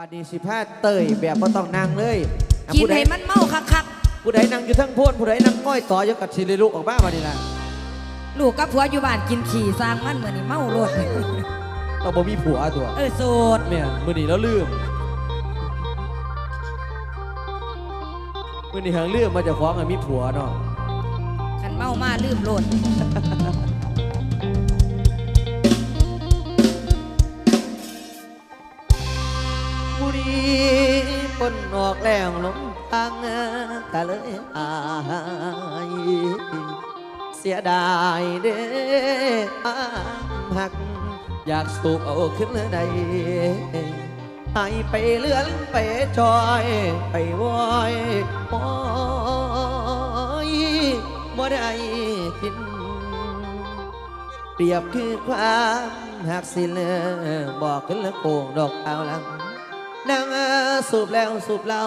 บาดนีสิพาเตยแบบบ่ต้องนั่งเลยอะกินผู้ใดให้มันเมาคักผู้ใดนั่งอยู่ทั้งโพนผู้ใดนั่งก้อยต่ออยู่กับสิริลุกออกมาบัดนี้ล่ะๆลูกกับผัวอยู่บ้านกินขี่สร้างมันเหมือนนี่เมาโลดเราบ่มีผัวตัวเออโสดแม่นมื้อนี้เราลืมมื้อนี้หางลืมมาเจากของอะมีผัวเนาะ คันเมามาลืมโลด แล้วลงทางกะเลยอายเสียดายเด้อหัก อยากสูบเอาขึ้นใดให้ไปเลื่อนไปจอย ไปวอยมอยบ่ได้กิน เปรียบคือความหักสิเลบอกขึ้นละโกงดอกเอาลัง นางสูบแล้วสูบเล้า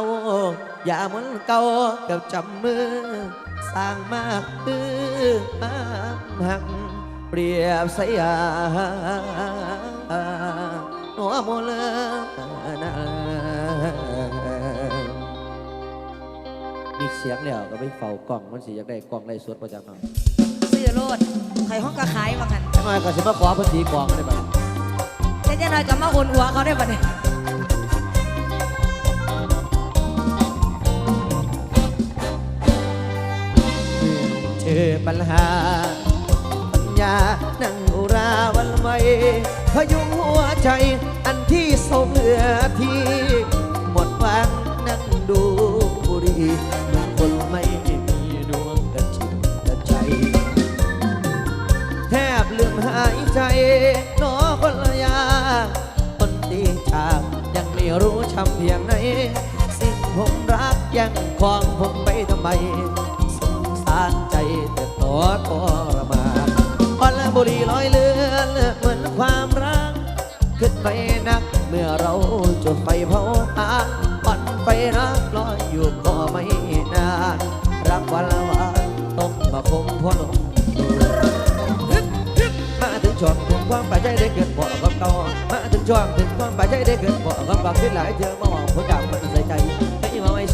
อย่ามือนเก่ากับจำมือสร้างมากคือมาหักเปรียบสยาหนัวโมเลนมีเสียงแล้วก็ไปเฝ้ากล่องมันสิอยากได้กล่องไรสวดประจำหน่อยซื้อโลดใครห้องก็ขายว่ากันหน่อยก็สิมาขอเพื้นที่กล่องได้บ้างเจ๊น้อยก็มาโอนหัวเขาได้ปะเนี่ย อปัญหาปัญญานั่งอุราวันไว้พยุงหัวใจอันที่สมเหลือที่ หมดหวังนั่งดูบุหรีเหมือนคนไม่มีดวงกระจิตกระใจ แทบลืมหายใจหนอคนละยาคนตีจากยังไม่รู้ช้ำเพียงไหน สิ่งผมรักยังคลองผมไปทำไมารใจแต่ตัวทรมานวันละบุรีลอยเลือนเหมือนความรัก ขึ้นไปนักเมื่อเราจุดไฟเผาหาปันไฟรักลอยอยู่ก็ไม่นาน รักวันละวันต้องมาคมพอลงมาถึงช่วงถึงความป่าใจได้เกิดบ่กับเก่ามาถึงช่วงถึงความป่าใจได้เกิดบ่กับเก่าขึ้นหลายเทื่อมาหวังผู้กำมันใส่ใจ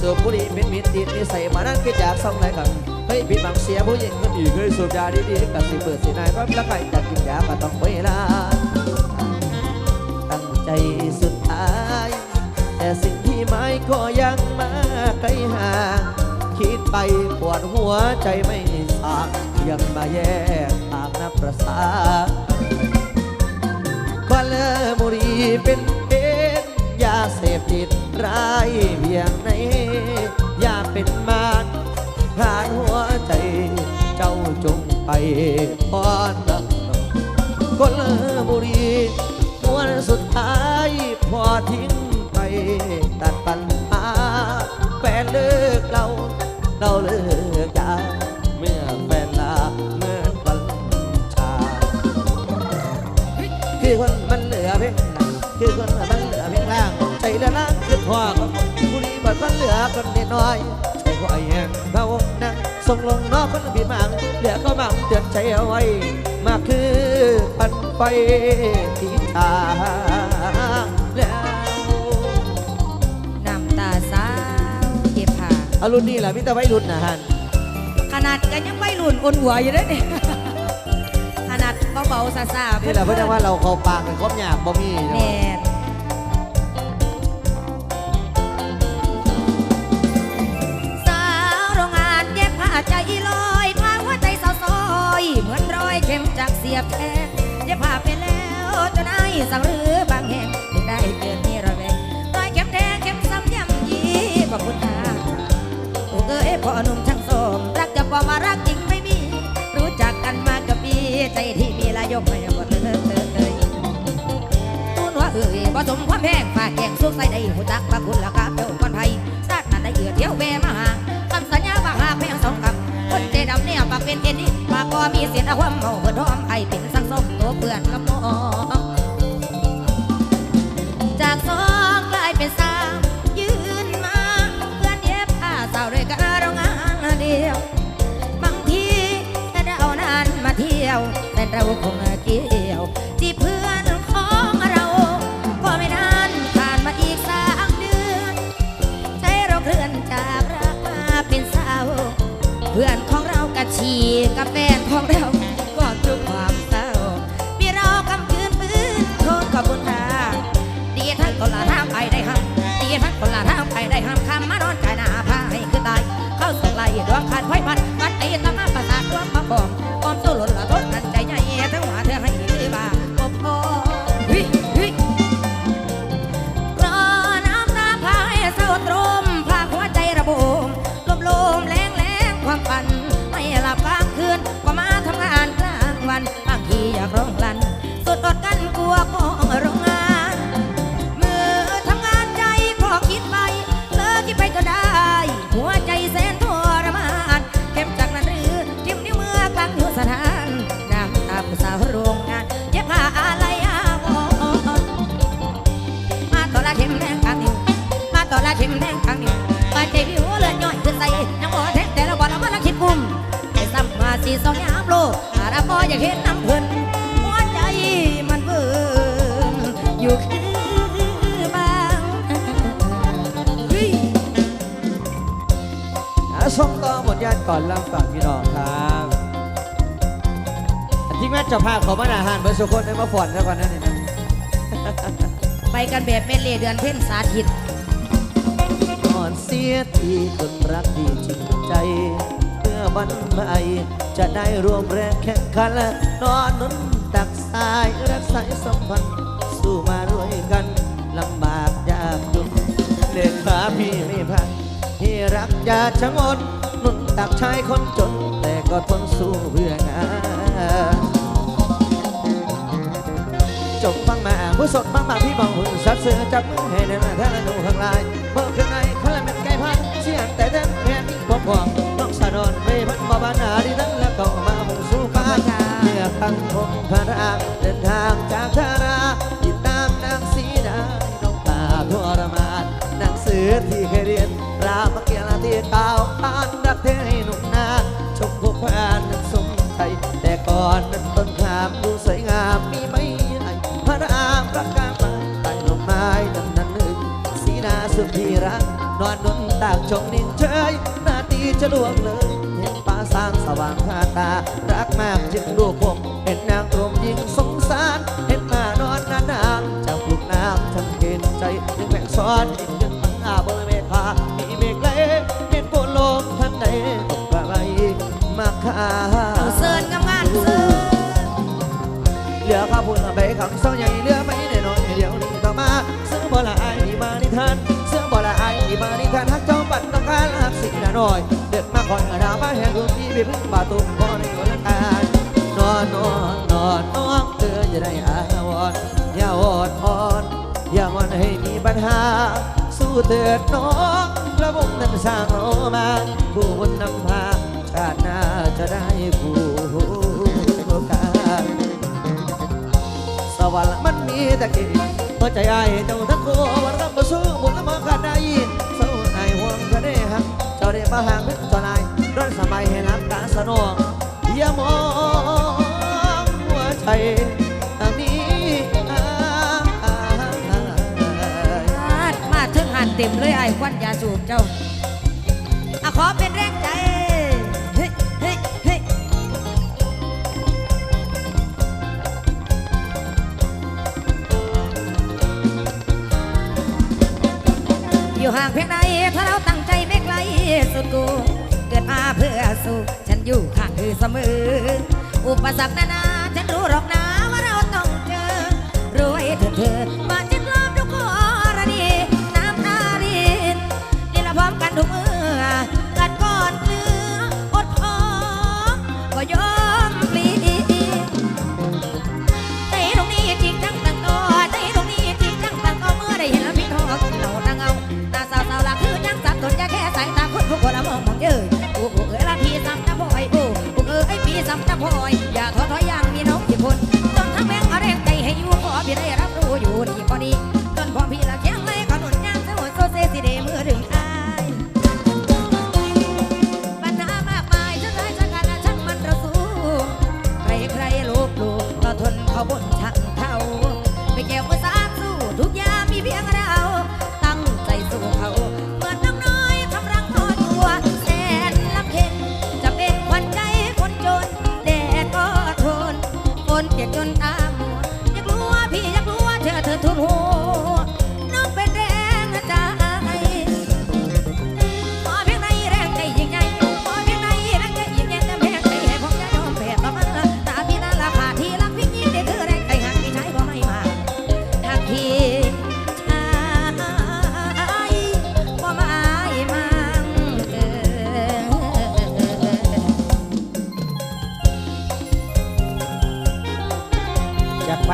สูบบุหรี่เป็นมิตรติดนิสัยมานั่นคิดอยากส่องไหนกันให้ปิดบังเสียผู้หญิงคนอื่นเคยสูบยาดีๆกับสิเปิดสินายก็ละใครจะกินยาก็ต้องเวลาตั้งใจสุดท้าย แต่สิ่งที่หมายก็ยังมาไกลห่างคิดไปปวดหัวใจไม่สางยังมาแยกทางนับประสาควันเลอบุรีเป็น เสพติดร้ายเพียงไหนอยากเป็นมารหานหัวใจ เจ้าจงไปพรรักคนลบุรีวันสุดท้ายพอทิ้งไปตัดปัญหาแฟนเลิกเราเราเลิก มันเหลือคนนิดน้อยใจก็ไอ้แห้งเขานั่งส่งลงนอกคนผิดมังเหลือก็มังเตือนใจเอาไว้ มากคือปันไปที่ทางแล้วน้ำตาสาวเก็บผ้าอารุ่นนี้แหละมิตรไว้รุ่นนะฮันขนาดกันยังไม่หลุนโอนหัวอยู่เลยเนี่ยขนาดเบาๆซาๆนี่แหละเพื่อนว่าเราเข้าปากเป็นครบหยาบบ่มีแมเน แทงเย็บผ้าไปแล้วจนไอ้สังหรือบางแห่งถึงได้เกิดมีระแวงรอยเข็มแทงเข็มซ้ำย้ำยีขอบคุณค่ะโอ้เอ้ยพ่อหนุ่มช่างสมรักจะบอกมารักจริงไม่มี รู้จักกันมากับปีใจที่มีลายกให้หมดเลยเลยตูนว่าเอ้ยบ่สมความแพงฝากแกงสุกใส่ได้หูจักว่าคุณละครับเจ้าคนไทยซาดนั้นได้เอือเที่ยวแวมาหา ดำเนี่ยปากเป็นเอ็นนี่ปากก็มีเสียงอาความเมาเปิดหอมไอเป็นสังสมตัวเปื่อนกระมองจากสองกลายเป็นสามยืนมาเพื่อนเย็บผ้าสาวด้วยกันเรางานเดียว บางทีแต่เรานานมาเที่ยวแต่เราคงเกี่ยวา อาระบออยากเห็นน้ำเพิ่นหัวใจมันเบิ่นอยู่คือบางเฮ้ยอะส่งต่อบทญาติก่อนลำฝากพี่น้องครับอันที่แม่เจะพาพเขามาอาหารเบอร์สุคนได้มาฝอนแล้วก่อนนั่นนี่นะไปกันแบบเมเล่เดือนเพ่นสาธิต ก่อนเสียทีคนรักที่จริงใจเมื่อ วันใหม่ จะได้รวมแรงแข่งขันและนอนนุนตักสายรักสายสัมพันธ์สู้มาด้วยกันลำบากยากจนเด็กขาพี่ไม่พันที่รักยาชะงนนุนตักชายคนจน แต่ก็ทนสู้เพื่องานจบฟังมาผู้สดฟังมาพี่มองหุ่นสัดเสือจับมือให้ในมาท่าหนูข้างลายเมื่อคืนในคาราเมลไก่พันเสียงแต่เต้นแพนพบพวงน้อง สะดอนไม่พันบ่บานาดีนั้นแล้วก็มามุ่งสู่ฟ้าเมื่อพังคงพระราเดินทางจากธาราติดตามนางสีดาน้องตาทรมานหนังสือที่เคยเรียนรามเกียรติ์เก่าอ่านรักเธอให้หนุ่มนาชมกุพานนั้นสมไทยแต่ก่อนนั้นต้นขามดูสวยงามมีไม่ใหญ่พระรามรักกามาใต้ลมไม้ดำนั้นหนึ่งสีหนาสุดที่รักนอนนนตากชมนิ่งเฉยหน้าตี จะดวงเลยเห็นฟ้าสร้างสว่างคาตา รักมากจึงลูกผมเห็นนางรมยิงสงสาร เห็นมานอนนานๆจากปลูกน้ำฉันเกณฑ์ใจถึงแบ่งซ้อนดินยังตั้งอาบนเมฆามีเมฆเล็กเห็นโกลมทันใดตกอะไรมาคาเอาเซินกับงานเซินเหลือข้าพุ่นใบคำเศร้าใหญ่เหลือไม่ได้น้อยเดี๋ยวนี้ต่อมาเสื้อบ่ละอายที่มานิทานเสื้อบ่ละอายที่มานิทานฮักเจ้าปัดต้องการหักสิ่งละน้อย ด็ดมาคอยดาวมาแห่งดวงที่ไปพึ่งป่าตุ้มบ่ในวันละการนอนนอนนอนน้องเธอจะได้อาวรณ์อย่าอดอ่อนอย่ามันให้มีปัญหา สู้เถิดน้องระบบนั้นสร้างเรามาผู้บนนำพาชาติหน้าจะได้คู่กันสวรรค์มันมีแต่กศหัวใจไอ้เจ้าทั้งคู่วันรับมาสู้บุญละมอกันได้ยินเศร้าไอ้ห่วงจะได้หัก ได้มาห่างเป็นจ้านายร้อนสมัยให้รับการสนองอย่ามองหัวใจมีอ้ายมาถึงหันเต็มเลยไอ้ควันยาสูบเจ้าอะขอเป็นแรงใจเฮ้เฮ้เฮ้อยู่ห่างเพียงใดถ้าเราตั้ง สุดกูเกิดมาเพื่อสู้ฉันอยู่ข้างเธอเสมอ อุปสรรคนานาฉันรู้หรอกนะว่าเราต้องเจอรวยเถิดเธอมาจิ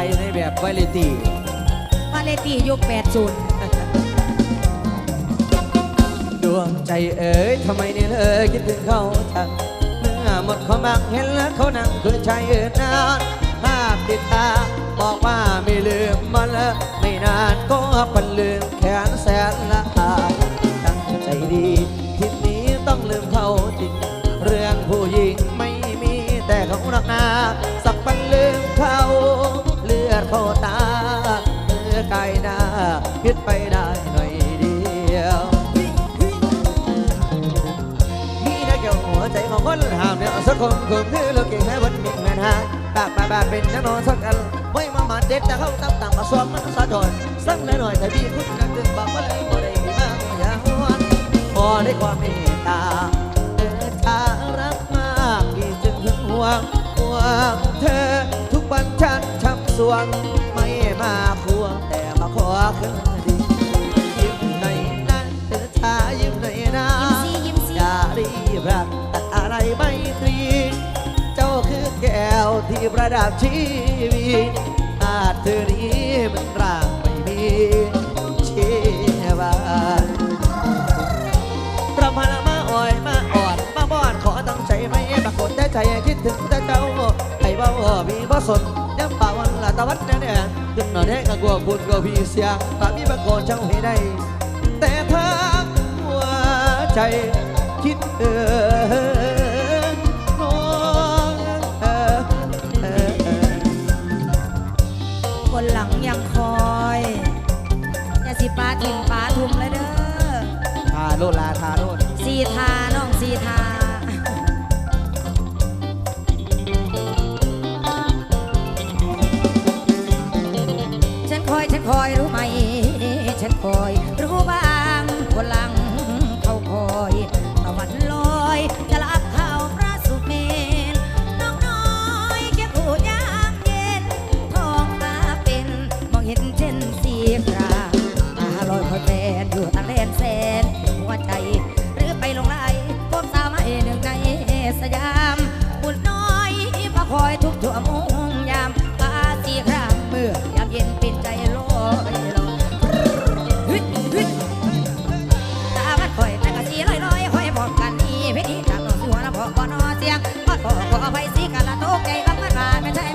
ไวเลตีวาเลตียุค80ดวงใจเอ๋ยทำไมเนี่ยเลยคิดถึงเขาจังเมื่อหมดความบังเห็นแล้วเขานั่งคือใจอื่นนานภาพติดตาบอกว่าไม่ลืมมันแล้วไม่นานก็ปันลืมแขนแสนละอาตั้งใจดีทีนี้ต้องลืมเขาจริง เรื่องผู้หญิงไม่มีแต่ของรักนา คิดไปได้หน่อยเดียวพี่นะเกี่ยวหัวใจของคนห้ามเนี่ยสักคนคนคือเราเก่งให้วันมิ่งแม่นหาปากปากปากเป็นนักนอนสักอันไม่มามาเด็ดแต่เขาตั้งต่างมาสวมมันสะทอนสั่งหน่อยแต่พี่คุณกันดึงบอกว่าเลยบ่ได้มาอย่าหวนพอได้ความเมตตาเออถ้ารักมากพี่จึงถึงหวงหวงเธอทุกวันฉันช้ำสวงไม่มาคว ประดับชีวิตอาจเธอนี้มันร่างไม่มีชีวาตรำพามาอ่อยมาอ่อนมาบอนขอตั้งใจไม่ปรากฏแต่ใจคิดถึงแต่เจ้าไอ้บ่มีบ่สนยังป่าวันละตะวันเนี่ยเนี่ยขึ้นหน่อยได้ก็กลัวคุณก็พี่เสียงตามีปรากฏเจ้าให้ได้ แต่ทั้งหัวใจคิดเออ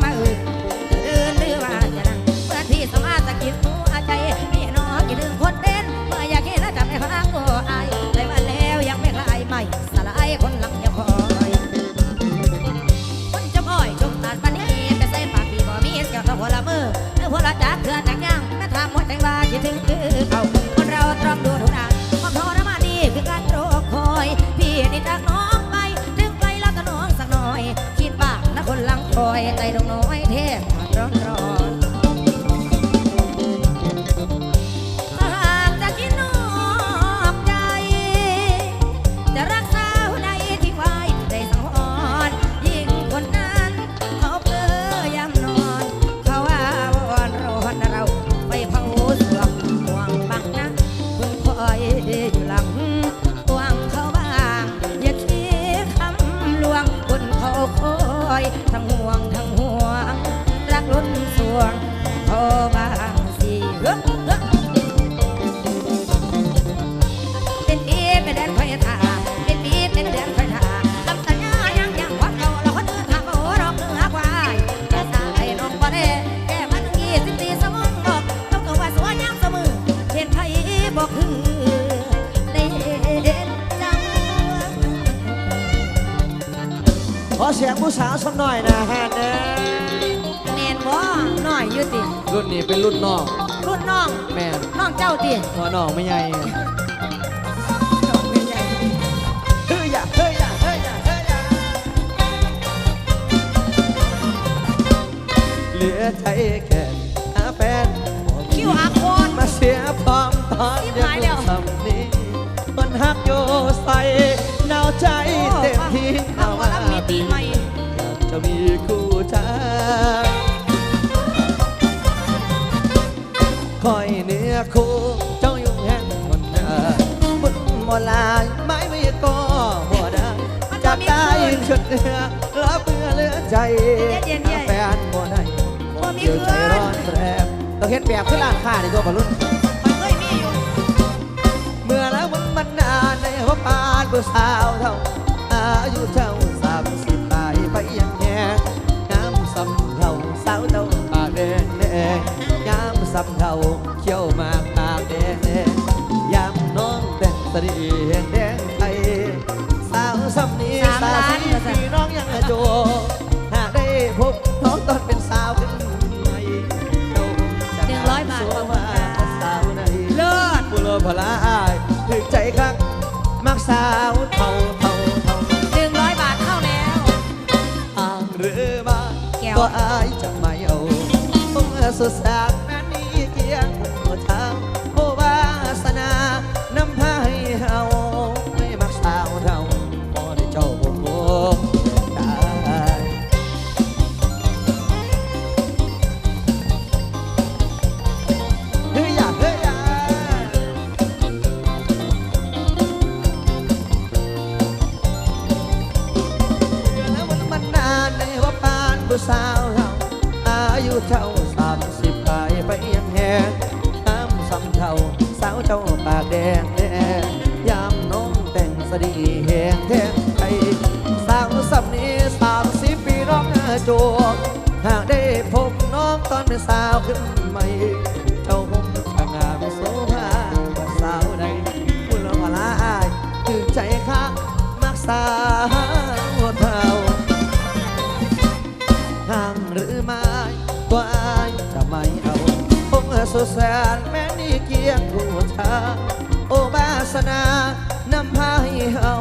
มั หน่อยนะฮะเด้อแมนบ่น้อยอยู่ติรุ่นนี้เป็นรุ่นน้อง รุ่นน้องแม่นน้องเจ้าติหัวน้องไม่ใหญ่น้องเป็นใหญ่เฮ้ยอย่าเฮ้ยอย่าเฮ้ยอย่าเฮ้ยอย่าเหลือใจแค่หาแฟนคิวอาโคนมาเสียพร้อมตอนชิบเดียวหายแล้วสำนี้มันหักโยใส่หนาวใจ โคเจ้าอยู่แห่งหนนาบุญมอลายไม่ไม่ก็บ่ได้จากตายชุดเนื้อรับเมื่อเลือใจแฟนบ่ได้คนเดียวใจร้อนแรงต้องเห็นแบบขึ้นล่างข้าในตัวบอลลุ่นเมื่อแล้วมันมันนานในหัวปานผู้สาวเท่าอายุเท่าสามสิบไปลไปยังแง่น้ำสำ society. จวกหากได้พบน้องตอนเป็นสาวขึ้นใหม่ เจ้าหงกางามโสภาสาวใดคุณละพลาอายถึอใจคักมักสาวเท่าห่างหรือไม่ตัวอายจะไม่เอาคงสุดแสนแม่นี่เกียงผู้ชาโอบาสนานำพาให้เอา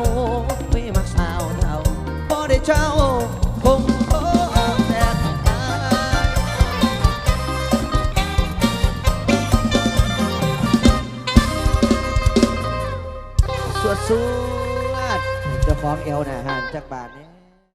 ไม่มักสาวเท่าพอได้เจ้า ของเอวนะห่านจักบาทนี้